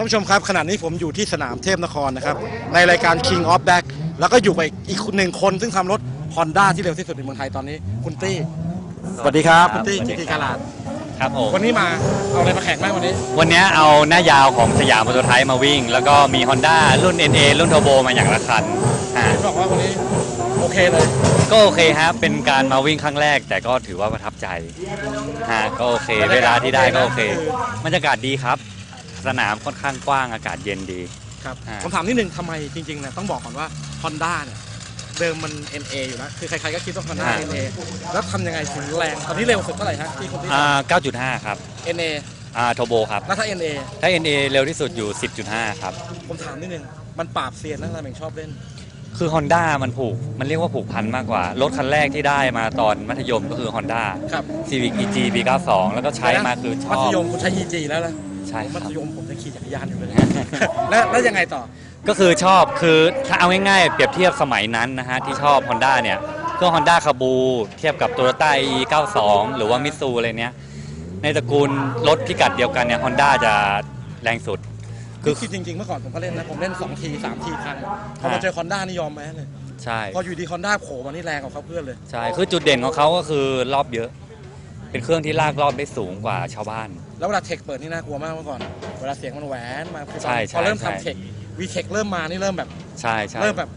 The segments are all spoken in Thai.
ท่านผู้ชมครับขณะนี้ผมอยู่ที่สนามเทพนครนะครับ ในรายการ King of Back แล้วก็อยู่กับอีกหนึ่งคนซึ่งทำรถ Honda ที่เร็วที่สุดในเมืองไทยตอนนี้ คุณตี้ สวัสดีครับ คุณตี้สวัสจีดีทีครักาบลาดครับผมวันนี้มาเอาอะไรมาแข่งบ้างวันนี้ วันนี้เอาหน้ายาวของสยามมอเตอร์ไทยมาวิ่ง แล้วก็มี Honda รุ่น NA รุ่นเทอร์โบมาอย่างละคันอ่าเห็นบอกว่าวันนี้โอเคเลย ก็โอเคครับเป็นการมาวิ่งครั้งแรก แต่ก็ถือว่าประทับใจฮะก็โอเค เวลาที่ได้ก็โอเคบรรยากาศดีครับ สนามค่อนข้างกว้างอากาศเย็นดี ครับอ่า ผมถามนิดนึงทำไมจริงๆเนี่ยต้องบอกก่อนว่า Honda เนี่ยเดิมมัน NA อยู่แล้ว คือใครๆก็คิดว่า Honda NA แล้วทำยังไงถึงแรง ตอนนี้เร็วสุดเท่าไหร่ฮะที่คุณตี้อ่า9.5 ครับ NA อ่าเทอร์โบครับ แล้วถ้า NA ถ้า NA เร็วที่สุดอยู่ 10.5 ครับ ผมถามนิดนึง มันปราบเซียนนะทำไมถึงชอบเล่น คือ Honda มันผูก มันเรียกว่าผูกพันมากกว่า รถคันแรกที่ได้มาตอนมัธยมก็คือ Honda ครับ Civic EG B92 แล้วก็ใช้มาคือชมัอธบ ยมคุณใช้ EG แล้วนะ ใช่คมัรับธยมผมจะขี่จักรยานอยู่เลย แล้วแล้วยังไงต่อ ก็คือชอบคือถ้าเอาง่ายๆ เปรียบเทียบสมัยนั้นนะฮะ ที่ชอบ Honda เนี่ยเครื่อง Honda คาบูเทียบกับ Toyota E92 หรือว่ามิตซูอะไรเนี้ย ในตระกูลรถพิกัดเดียวกันเนี่ย Honda จะแรงสุด คืคืออจริงๆ เมื่อก่อนผมก็เล่นนะ ผมเล่น 2 ที 3 ทีพังพอมาเจอคอนด้านี่ยอมแพ้เลย ใช่ พออยู่ดีคอนด้าโผล่มานี่แรงกว่าเขาเพื่อนเลย ใช่ คือจุดเด่นของเขาก็คือรอบเยอะ เป็นเครื่องที่ลากรอบได้สูงกว่าชาวบ้าน แล้วเวลาเทคเปิดนี่น่ากลัวมากเมื่อก่อน เวลาเสียงมันแหวนมาคือตอนใช่ใช่พอเริ่มใช่ ทำเทควีเทคเริ่มมานี่เริ่มแบบใช่ใช่เริ่มแบบ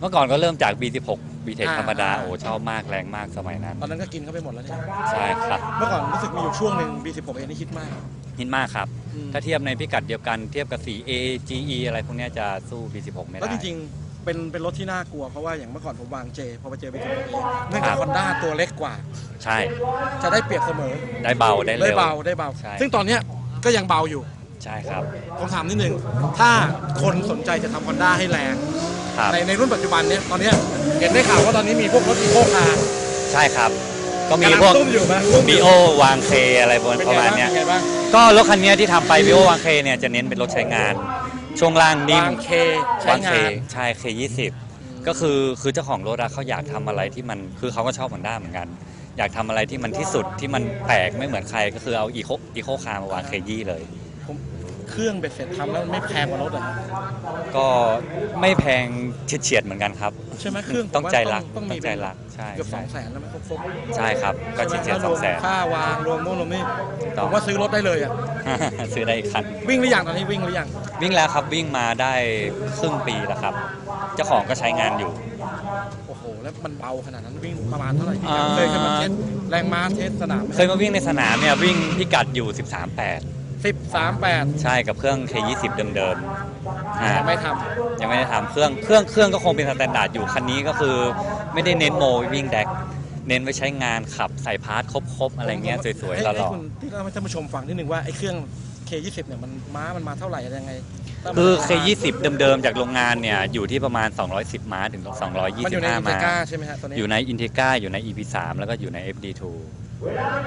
เมื่อก่อนก็เริ่มจาก B16 B-Tech อ่าธรรมดา อ่า โอ้ชอบมากแรงมากสมัยนั้น ตอนนั้นก็กินเข้าไปหมดแล้วเนี่ยใช่ครับเมื่อก่อนรู้สึกมีอยู่ช่วงหนึ่ง B16 เอนี่ฮิตมากฮิตมากครับ อืมถ้าเทียบในพิกัดเดียวกันเทียบกับสี A GE อะไรพวกเนี้ยจะสู้ B16 ไม่ได้ แล้วจริงๆ เป็นเป็นรถที่น่ากลัวเพราะว่าอย่างเมื่อก่อนผมวางเจพอไปเจอ B16 เอเนื่องจากคอนด้าตัวเล็กกว่า ใช่ จะได้เปรียบเสมอได้เบาได้ได้เร็วเบาได้เบา ใช่ ซึ่งตอนเนี้ยก็ยังเบาอยู่ใช่ครับ ผมถามนิดนึง ถ้าคนสนใจจะทำฮอนด้าให้แรง ครับ ในในรุ่นปัจจุบันเนี้ยตอนเนี้ยเห็นได้ข่าวว่าตอนนี้มีพวกรถอีโคคาร์ใช่ครับ ก็มีกำลังพวกตุ้มอยู่ไหมตุ้มอ b ยู่ o วางเคอะไรประเป็นปไงระมาณบ้างเนี้ย เป็นไงบ้างก็รถคันเนี้ยที่ทำไป b ิ o วางเคเนี่ยจะเน้นเป็นรถใช้งาน ช่วงล่างนิ่มวางเคใช้วางเคงาน ใช่เค20ก็คือคือเจ้าของรถอะเขาอยากทำอะไรที่มันคือเขาก็ชอบฮอนด้าเหมือนกัน อยากทำอะไรที่มันที่สุดที่มันแปลกไม่เหมือนใครก็คือเอาอีโคอีโคคามาวางเคยี่เลย ผมเครื่องเบ็ดเสร็จทำแล้วมันไม่แพงกว่ารถอะก็ไม่แพงเฉียดๆเหมือนกันครับ ใช่ไหมเครื่องต้องใจรักต้องต้มีองใจรักใช่เกือบสใช่องแสนแล้วไหมครบครบใช่ครับก็เฉียดเฉียดสองแสน ค่าวางรวมโน่นรวมนี่ต้ผอง มว่าซื้อรถได้เลยอะ ซื้อได้อีกคัน วิ่งหรือยังตอนนี้วิ่งหรือยัง วิ่งแล้วครับวิ่งมาได้ครึ่งปีแล้วครับ เจ้าของก็ใช้งานอยู่ โอ้โห แล้วมันเบาขนาดนั้นวิ่งประมาณเท่าไหร่อ่า เคยเคยมาเทสแรงม้าเทสสนามไหมเคยมาวิ่งในสนามเนี่ยวิ่งพิกัดอยู่ 13.8 สิบสามแปดใช่กับเครื่อง K20 เดิมๆอ่า ไม่ทยังไม่ได้ทำเครื่อง เครื่อง เครื่องก็คงเป็นสแตนดาร์ดอยู่ คันนี้ก็คือไม่ได้เน้นโมวิ่งแดก เน้นไว้ใช้งานขับใส่พาร์ทครบๆำอะไรเงี้ยสวยๆให้หล่ให้อคุณที่เราให้ท่านผู้ชมฟังนิดนึงว่าไอ้เครื่อง K20 เนี่ยมันม้ามันมาเท่าไหร่อะไรยังไงถ้าๆมันคือมา K20 เดิมๆ จากโรงงานเนี่ย อยู่ที่ประมาณ 210 ม้าถึง มันอยู่ในอิน225เทม้าก้าใช่ไหมฮะตัวนี้อยู่ใน Integra อยู่ใน EP3 แล้วก็อยู่ใน FD2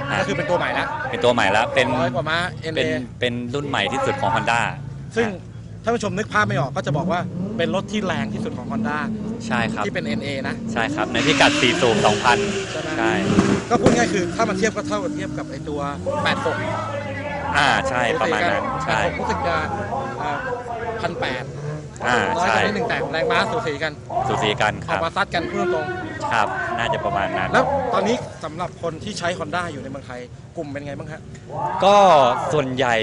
อะก็คือเป็นตัวใหม่ละเป็นตัวใหม่แล้วเป็นร้อยกว่าม้า เป็น NA เป็นรุ่นใหม่ที่สุดของ Honda ซึ่งท่านผู้ชมนึกภาพไม่ออกก็จะบอกว่าเป็นรถที่แรงที่สุดของ Honda ใช่ครับ ที่เป็น NA นะ ใช่ครับ ในพิกัด4สูบ2,000 ใช่ไหม ใช่ ก็พูดง่ายคือถ้ามันเทียบก็เท่ากับเทียบกับไอ้ตัว 86 อ่าใช่ประมาณนั้นใช่86รู้สึกจะพันแปดอ่าร้อยใช่กับนิดหนึ่งแต่แรงม้าสูสีกันสูสีกันคออรักบมาซัดกันพูดตรง ครับ น่าจะประมาณนั้นๆแล้วตอนนี้สำหรับคนที่ใช้ Honda อยู่ในเมืองไทย กลุ่มเป็นไงบ้างฮะ ก็ส่วนใหญ่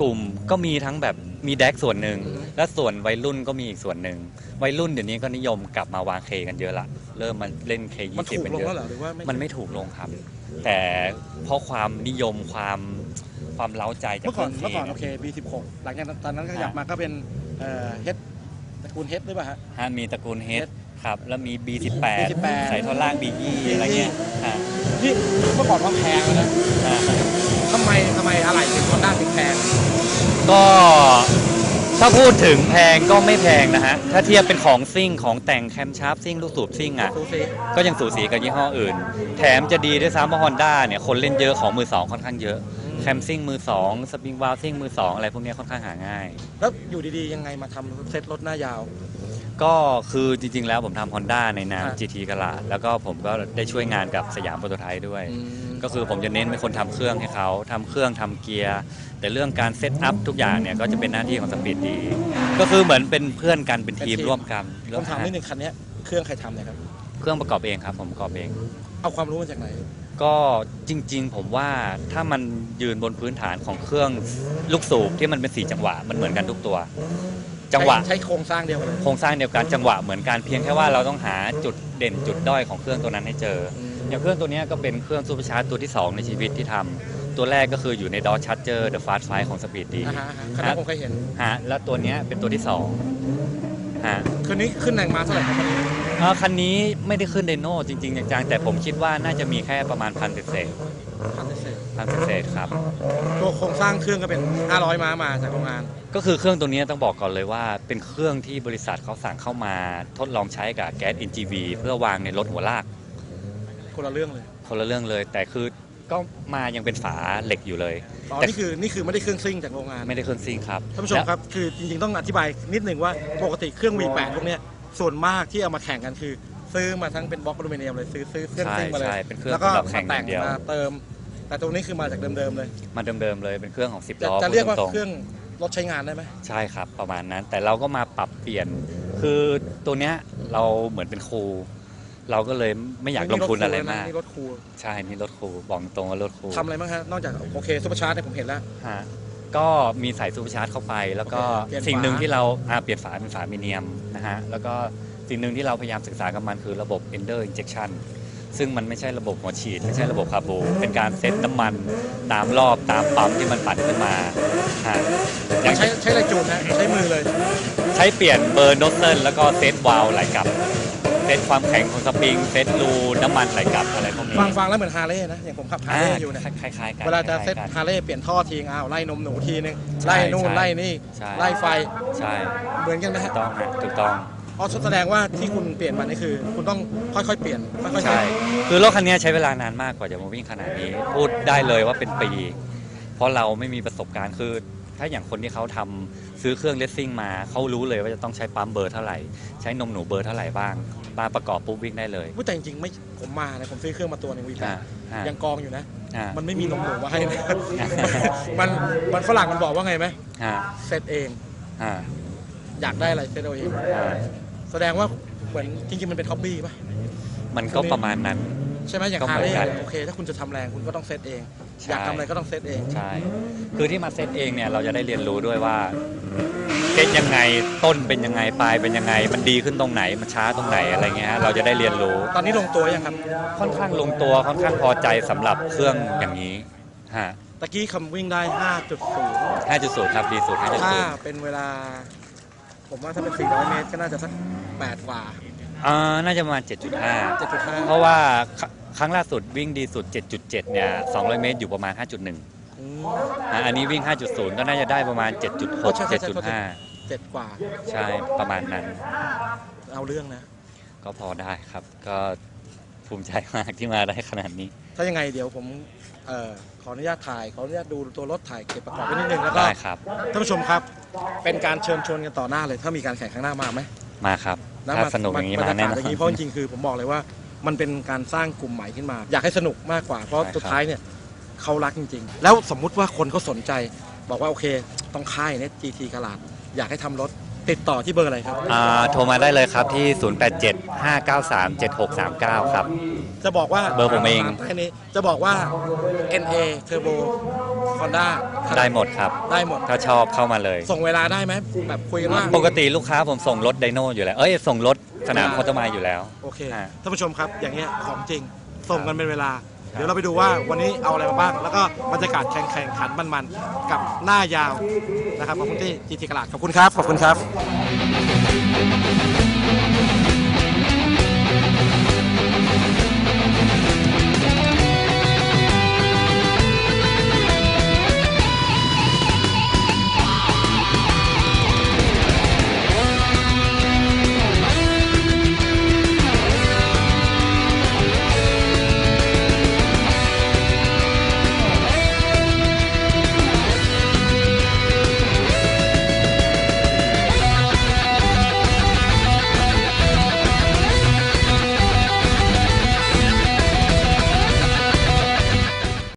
กลุ่มก็มีทั้งแบบมีแดกส่วนหนึ่ง อือฮึและส่วนวัยรุ่นก็มีอีกส่วนหนึ่ง วัยรุ่นเดี๋ยวนี้ก็นิยมกลับมาวางเคกันเยอะละเริ่มมาเล่นเคมันยี่สิถูบกกันลงเยแล้วอะเหรอหรือว่ามันไม่ถูกลงครับ แต่เพราะความนิยมความ ความเล้าใจจากเมื่อก่อนคเมื่อก่อนเคโอเค B16 หลังจากนั้นตอนนั้นก็ขยับอะมาก็เป็นเอ่อเฮดตระกูลเฮดหรือเปล่าฮะฮะมีตระกูลเฮด Head ครับแล้วมี B18 B18 ใส่ท่อนล่าง B20 อะไรเงี้ยฮะที่เมื่อก่อนว่าแพงนะอ่าทำไมทำไมอะไรถึง Honda ถึงแพง ก็ถ้าพูดถึงแพงก็ไม่แพงนะฮะ ถ้าเทียบเป็นของซิ่งของแต่งแคมชาร์ปซิ่งลูกสูบซิ่งอะสูสีก็ยังสูสีกับยี่ห้ออื่น แถมจะดีด้วยซ้ำเพราะฮอนด้าเนี่ย คนเล่นเยอะของมือสองค่อนข้างเยอะ แคมซิ่งมือสองสปริงวาลซิ่งมือสองอะไรพวกเนี้ยค่อนข้างหาง่าย แล้วอยู่ดีๆ ยังไงมาทำเซ็ตรถหน้ายาว ก็คือจริงๆ แล้วผมทำฮอนด้าในนาม อะ GT กลาดแล้วก็ผมก็ได้ช่วยงานกับสยามโปรโตไทป์ด้วยอืมก็คือผมจะเน้นเป็นคนทำเครื่องให้เขาทำเครื่องทำเกียร์ แต่เรื่องการเซตอัพทุกอย่างเนี่ยก็จะเป็นหน้าที่ของสปีดดี ก็คือเหมือนเป็นเพื่อนกันเป็นทีมเป็นทีม ร่วมกันผมถามนิดนึงคันเนี้ยเครื่องใครทำเนี่ยครับ เครื่องประกอบเองครับผมประกอบเอง เอาความรู้มาจากไหน ก็จริง ๆ ผมว่าถ้ามันยืนบนพื้นฐานของเครื่องลูกสูบที่มันเป็นสี่จังหวะมันเหมือนกันทุกตัว จังหวะใช้ใช้โครงสร้างเดียวกันเลยโครงสร้างเดียวกันจังหวะเหมือนกันเพียงแค่ว่าเราต้องหาจุดเด่นจุดด้อยของเครื่องตัวนั้นให้เจออืมอย่างเครื่องตัวเนี้ยก็เป็นเครื่องซูเปอร์ชาร์จตัวที่ 2 ในชีวิตที่ทำตัวแรกก็คืออยู่ในดอ c ชาร์เจอร์ The Fast Five ของ Speed ดีอ่าฮะอ่าฮะคันนั้นผมเคยเห็นฮะแล้วตัวเนี้ยเป็นตัวที่2ฮะ คืนนี้ขึ้นแรงม้าเท่าไหร่ครับคันนี้เอ่อคันนี้ไม่ได้ขึ้นไดโน่จริงๆจังๆแต่ผมคิดว่าน่าจะมีแค่ประมาณพันเศษพันเศษพันเศษๆครับ ตัวโครงสร้างเครื่องก็เป็น 500 ม้ามาจากโรงงาน ก็คือเครื่องตัวนี้ต้องบอกก่อนเลยว่าเป็นเครื่องที่บริษัทเขาสั่งเข้ามาทดลองใช้กับแก๊ส NGV เพื่อวางในรถหัวลากคนละเรื่องเลย คนละเรื่องเลย แต่คือ ก็มายังเป็นฝาเหล็กอยู่เลยอ๋อแต่นี่คือนี่คือไม่ได้เครื่องซิ่งจากโรงงาน ไม่ได้เครื่องซิ่งครับท่านผู้ชมครับ คือจริงๆ ต้องอธิบายนิดหนึ่งว่าปกติเครื่อง V8 พวกเนี้ยส่วนมากที่เอามาแข่งกันคือ ซื้อมาทั้งเป็นบล็อกอลูมิเนียมเลยซื้อซื้อเครื่องใช่ซิ่งมาเลย ใช่เป็นเครื่องแล้วก็สำหรับมาแข่งอแต่ย่างงเดียว มาเติม แต่ตรงนี้คือมาจากเดิมๆเลย มาเดิมๆเลยเป็นเครื่องของ 10จะล้อจะเรียกว่าพูดตงๆเครื่องรถใช้งานได้ไหมใช่ครับ ประมาณนั้น แต่เราก็มาปรับเปลี่ยน คือตัวเนี้ยเราเหมือนเป็นครู เราก็เลยไม่อยากลงทุนอะไรมาก นี่รถครูใช่นี่รถครูบอกตรงว่ารถครูทำอะไรบ้างฮะนอกจากโอเคซุปเปอร์ชาร์จเนี่ยผมเห็นแล้ว ฮะก็มีสายซูเปอร์ชาร์จเข้าไป แล้วก็โอเคเปลี่ยนสิ่งหนึ่งฝาที่เราอ่าเปลี่ยนฝาเป็นฝามีเนียมนะฮะแล้วก็สิ่งหนึ่งที่เราพยายามศึกษากับมันคือระบบ ender injection ซึ่งมันไม่ใช่ระบบหัวฉีด ไม่ใช่ระบบคาร์บูเป็นการเซตน้ำมันตามรอบตามปั๊มที่มันปั่นขึ้นมาฮะอย่างใช้ใช้อะไรจูนฮะใช้มือเลย ใช้เปลี่ยนเบอร์โนสเซิลแล้วก็เซตวาล์วไหลกลับ เซตความแข็งของสปริง เซตรูน้ำมันไหลกลับอะไรพวกนี้ฟังฟังแล้วเหมือนฮาร์เลย์นะ อย่างผมขับฮาร์อ่าเลย์อยู่เนี่ยคล้ายๆกันเวลาจะคเซล้ตยๆกันฮาร์เลย์เปลี่ยนท่อทีอ้าวไล่นมหนูทีนึงใช่ไล่นู่นใช่ไล่นี่ใช่ไล่ไฟใช่เหมือนกันไหมถูฮะกต้องฮะถูกต้องอ๋อแสดงว่าที่คุณเปลี่ยนมานี่คือ คุณต้องค่อยๆเปลี่ยนค่อยๆใช่เซ็ตคือรถคันนี้ใช้เวลานานมากกว่าจะมาวิ่งขนาดนี้ พูดได้เลยว่าเป็นปี เพราะเราไม่มีประสบการณ์คือ ถ้าอย่างคนที่เขาทำซื้อเครื่องเลสซิ่งมาเขารู้เลยว่าจะต้องใช้ปั๊มเบอร์เท่าไหร่ ใช้นมหนูเบอร์เท่าไหร่บ้างมาประกอบปุ๊บวิ่งได้เลยแต่จริงๆไม่ผมมาเนี่ยผมซื้อเครื่องมาตัวหนึงวีแปอ่าดอ่ายังกองอยู่นะอ่ามันไม่มีนมหนูมาให้นะมันมันฝรั่งมันบอกว่าไงไหมอ่าเซตเองอ่าอยากได้อะไรเซตเอาเองอ่าแสดงว่าเหมือนจริงๆมันเป็นฮ็อบบี้ป่ะมันก็ประมาณนั้น ใช่ไหมอย่างก็เหฮามืร์อนเลย์กันโอเค ถ้าคุณจะทำแรงคุณก็ต้องเซตเอง ใช่ อยากทำอะไรก็ต้องเซตเอง ใช่ คือที่มาเซตเองเนี่ยเราจะได้เรียนรู้ด้วยว่าเซตยังไงต้นเป็นยังไงปลายเป็นยังไง มันดีขึ้นตรงไหนมันช้าตรงไหนอะไรเงี้ยฮะเราจะได้เรียนรู้ตอนนี้ลงตัวยังครับ ค่อนข้างลงตัวค่อนข้างพอใจสำหรับเครื่องอย่างนี้ฮะตะกี้คำวิ่งได้ 5.0 5.0ครับดีสุดถ้า5.0เป็นเวลา ผมว่าถ้าเป็น 400 เมตรก็น่าจะสัก 8 กว่า อ่าน่าจะประมาณ7.5 7.5 เพราะว่า คครั้งล่าสุดวิ่งดีสุด 7.7 เนี่ย 200 เมตรอยู่ประมาณ 5.1อืมอะอันนี้วิ่ง 5.0 ก็น่าจะได้ประมาณ โอ้ใช่ใช่ใช่7.6 เจ็ดกว่า7.5 ใช่ประมาณนั้น เอาเรื่องนะ ก็พอได้ครับ ก็ภูมิใจมากที่มาได้ขนาดนี้ ถ้ายังไงเดี๋ยวผมเอ่อขออนุญาตถ่าย ขออนุญาตดูตัวรถถ่ายเก็บประกอบไว้นิดนึงแล้วก็ได้ครับ ท่านผู้ชมครับ เป็นการเชิญชวนกันต่อหน้าเลย ถ้ามีการแข่งข้างหน้ามาไหมมาครับ นะถ้าสนุกอย่างนี้บรมารยแน่กาศนออย่างนี้เพราะจรินงๆคือผมบอกเลยว่า มันเป็นการสร้างกลุ่มใหม่ขึ้นมา อยากให้สนุกมากกว่า เพราะใช่ครับสุดท้ายเนี่ยเขารักจริง ๆ แล้วสมมุติว่าคนเขาสนใจ บอกว่าโอเคต้องค่ายเนี่ย GT กลาด อยากให้ทำรถติดต่อที่เบอร์อะไรครับ อ่าโทรมาได้เลยครับที่ 0875937639 ครับ จะบอกว่าเบอร์ผมเองตาใต้นี้จะบอกว่า NA Turbo Honda ได้หมดครับ ได้หมด ถ้าชอบเข้ามาเลย ส่งเวลาได้ไหมแบบคุยกันว่า ปกติลูกค้าผมส่งรถไดโน่อยู่แล้ว เอ้ย ส่งรถ สนามอ่าโคตมายอยู่แล้ว โอเคอ่า ท่านผู้ชมครับอย่างเงี้ยของจริงส่งกันเป็นเวลาครับเดี๋ยวเราไปดูว่าวันนี้เอาอะไรมาบ้าง แล้วก็บรรยากาศแข่งแข่งขันมันๆกับหน้ายาวนะครับขอบคุณที่จีทีกลาดขอบคุณครับขอบคุณครับ